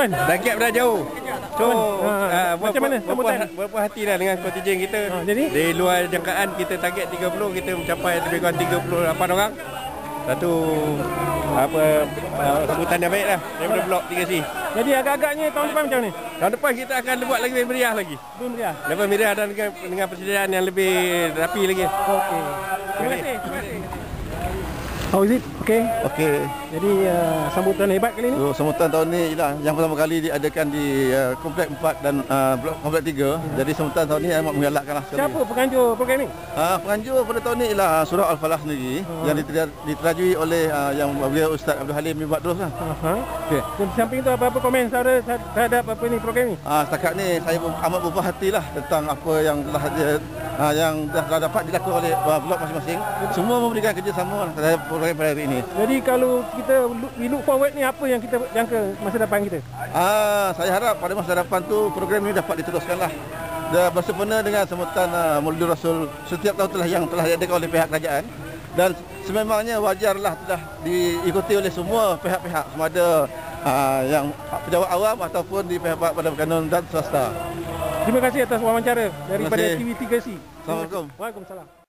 Wan. Dah gap dah jauh. So, uh, ah, macam mana sambutan? berpuas, berpuas hati lah dengan kontingen kita. Ah, jadi? Di luar jangkaan kita target 30, kita mencapai lebih kurang 38 orang. Satu apa uh, sambutan yang baik lah daripada blok 3C. Jadi agak-agaknya tahun depan macam ni? Tahun depan kita akan buat lagi lebih meriah lagi. Belum dia. Lebih meriah dan dengan, dengan persediaan yang lebih rapi lagi. Okey. Terima kasih. Terima kasih. How is it? Okey. Okey. Jadi uh, sambutan hebat kali ni. So, sambutan tahun ni ialah yang pertama kali diadakan di uh, Komplek 4 dan uh, Blok Komplek 3. Jadi sambutan tahun ni amat menggalakkan lah sekali. Siapa penganjur program ni? Uh, penganjur pada tahun ni ialah Surah Al-Falah sendiri Hmm. yang diter- diterajui oleh uh, yang beliau Ustaz Abdul Halim bin Badrus lah. Aha. Okey. Dan di samping tu apa-apa komen saudara terhadap apa ni program ni? Uh, setakat ni saya amat berpuas hati lah tentang apa yang telah dia, uh, yang dah, dah dapat dilakukan oleh uh, blok masing-masing. Semua memberikan kerjasama lah terhadap program pada hari ini. Jadi kalau kita look, we look forward ni apa yang kita jangka masa depan kita? Ah, saya harap pada masa depan tu program ini dapat diteruskan lah. Dan bersempena dengan sambutan uh, Maulid Rasul setiap tahun telah yang telah diadakan oleh pihak kerajaan dan sememangnya wajarlah telah diikuti oleh semua pihak-pihak sama ada uh, yang pejabat awam ataupun di pihak pada kanun dan swasta. Terima kasih atas wawancara daripada kasih. TV3C. Assalamualaikum. Waalaikumsalam.